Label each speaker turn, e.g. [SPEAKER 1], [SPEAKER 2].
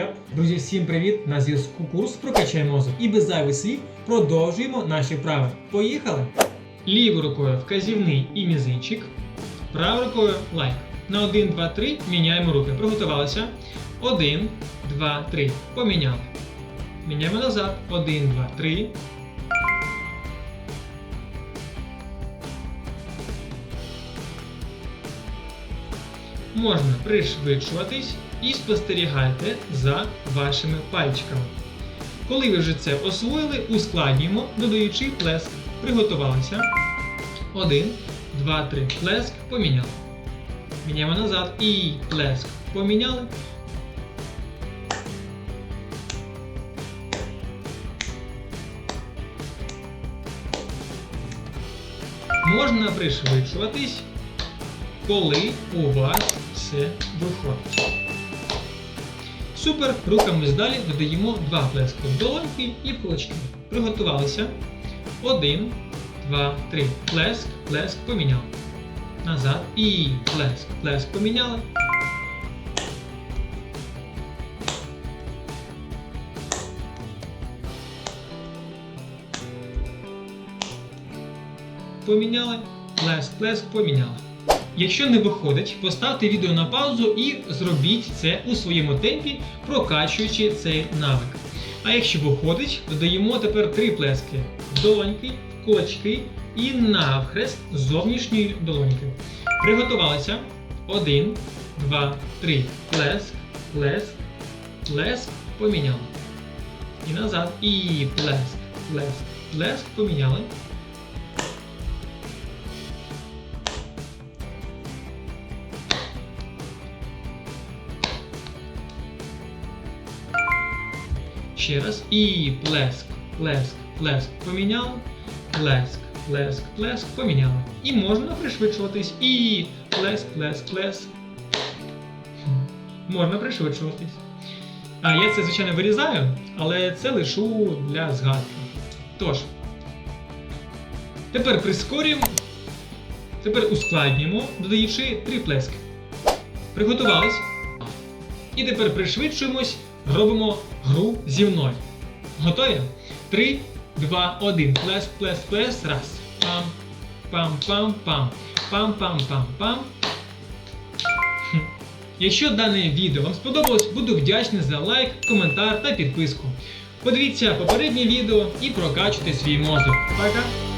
[SPEAKER 1] Єп. Друзі, всім привіт! На зв'язку курс Прокачай мозок. І без зайвих слів продовжуємо наші вправи. Поїхали! Лівою рукою вказівний і мізинчик. Правою рукою лайк. На 1, 2, 3 міняємо руки. Приготувалися. 1, 2, 3. Поміняли. Міняємо назад. 1, 2, 3. Можна пришвидшуватись і спостерігайте за вашими пальчиками. Коли ви вже це освоїли, ускладнюємо, додаючи плеск. Приготувалися. 1, 2, 3. Плеск поміняли. Міняємо назад і плеск поміняли. Можна пришвидшуватись, коли у вас все виходить. Супер, рухаємось далі, додаємо два плески долоньки і кулачки. Приготувалися. Один, два, три. Плеск, плеск поміняли. Назад і плеск, плеск поміняли. Поміняли, плеск, плеск поміняли. Якщо не виходить, поставте відео на паузу і зробіть це у своєму темпі, прокачуючи цей навик. А якщо виходить, додаємо тепер три плески долоньки, кулачки і навхрест зовнішньої долоньки. Приготувалися. Один, два, три. Плеск, плеск, плеск, поміняли. І назад. І плеск, плеск, плеск, поміняли. Ще раз. І плеск, плеск, плеск поміняли. Плеск, плеск, плеск поміняли. І можна пришвидшуватись. І плеск, плеск, плеск. Можна пришвидшуватись. А я це, звичайно, вирізаю, але це лишу для згадки. Тож, тепер прискорюємо. Тепер ускладнюємо, додаючи три плески. Приготувались. І тепер пришвидшуємось, робимо гру зі мною. Готові? 3, 2, 1. Плес, плес, плес. Раз. Пам. Пам, пам, пам. Пам, пам, пам, пам. Якщо дане відео вам сподобалось, буду вдячний за лайк, коментар та підписку. Подивіться попереднє відео і прокачуйте свій мозок. Пока!